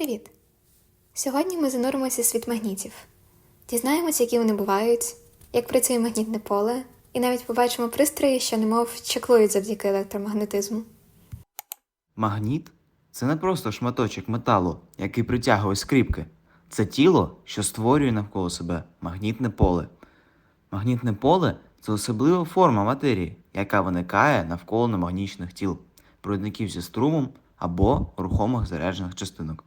Привіт! Сьогодні ми зануримося в світ магнітів. Дізнаємося, які вони бувають, як працює магнітне поле, і навіть побачимо пристрої, що немов чеклують завдяки електромагнетизму. Магніт це не просто шматочок металу, який притягує скріпки. Це тіло, що створює навколо себе магнітне поле. Магнітне поле це особлива форма матерії, яка виникає навколо немагнічних тіл, провідників зі струмом або рухомих заряджених частинок.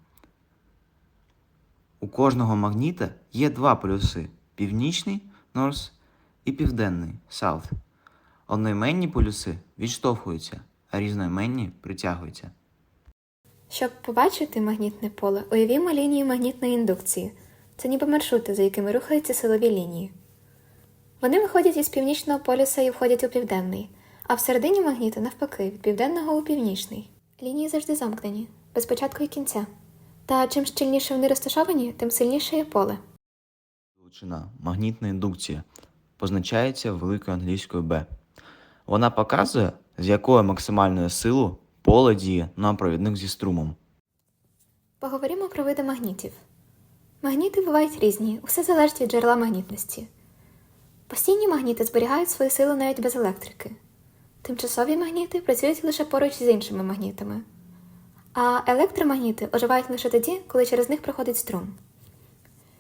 У кожного магніта є два полюси: північний North і південний South. Одноіменні полюси відштовхуються, а різноіменні притягуються. Щоб побачити магнітне поле, уявімо лінію магнітної індукції. Це ніби маршрути, за якими рухаються силові лінії. Вони виходять із північного полюса і входять у південний, а всередині магніта, навпаки, від південного у північний. Лінії завжди замкнені, без початку і кінця. Та чим щільніше вони розташовані, тим сильніше є поле. Величина магнітна індукція позначається великою англійською B. Вона показує, з якою максимальною силою поле діє на провідник зі струмом. Поговоримо про види магнітів. Магніти бувають різні, усе залежить від джерела магнітності. Постійні магніти зберігають свою силу навіть без електрики. Тимчасові магніти працюють лише поруч з іншими магнітами. А електромагніти оживають лише тоді, коли через них проходить струм.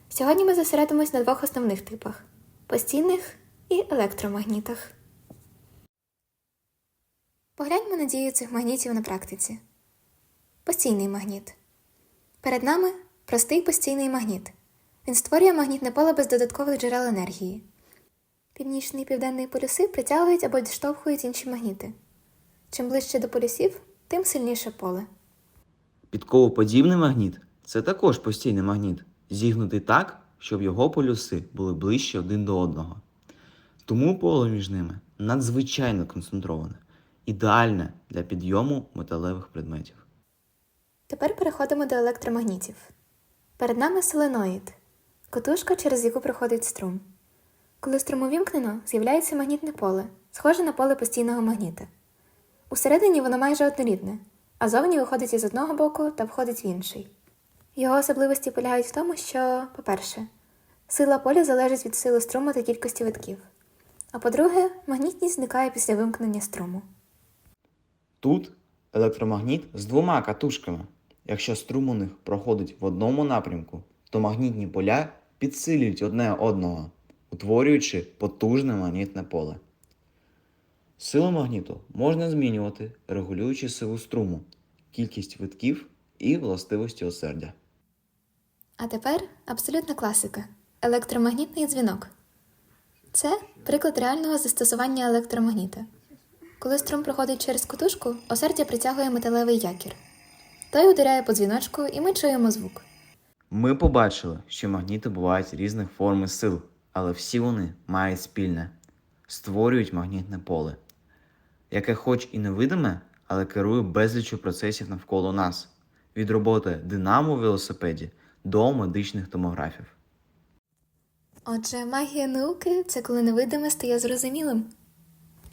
Сьогодні ми зосередимось на двох основних типах постійних і електромагнітах. Погляньмо на дію цих магнітів на практиці. Постійний магніт. Перед нами простий постійний магніт. Він створює магнітне поле без додаткових джерел енергії. Північний і південний полюси притягують або відштовхують інші магніти. Чим ближче до полюсів, тим сильніше поле. Підковоподібний магніт це також постійний магніт, зігнутий так, щоб його полюси були ближче один до одного. Тому поле між ними надзвичайно концентроване, ідеальне для підйому металевих предметів. Тепер переходимо до електромагнітів. Перед нами соленоїд котушка, через яку проходить струм. Коли струм увімкнено, з'являється магнітне поле, схоже на поле постійного магніта. Усередині воно майже однорідне, а зовні виходить із одного боку та входить в інший. Його особливості полягають в тому, що, по-перше, сила поля залежить від сили струму та кількості витків. А по-друге, магнітність зникає після вимкнення струму. Тут електромагніт з двома катушками. Якщо струм у них проходить в одному напрямку, то магнітні поля підсилюють одне одного, утворюючи потужне магнітне поле. Силу магніту можна змінювати, регулюючи силу струму, кількість витків і властивості осердя. А тепер абсолютна класика електромагнітний дзвінок. Це приклад реального застосування електромагніта. Коли струм проходить через котушку, осердя притягує металевий якір. Той ударяє по дзвіночку, і ми чуємо звук. Ми побачили, що магніти бувають різних форм і сил, але всі вони мають спільне створюють магнітне поле, яке, хоч і невидиме, але керує безлічю процесів навколо нас від роботи динамо в велосипеді до медичних томографів. Отже, магія науки це коли невидиме стає зрозумілим.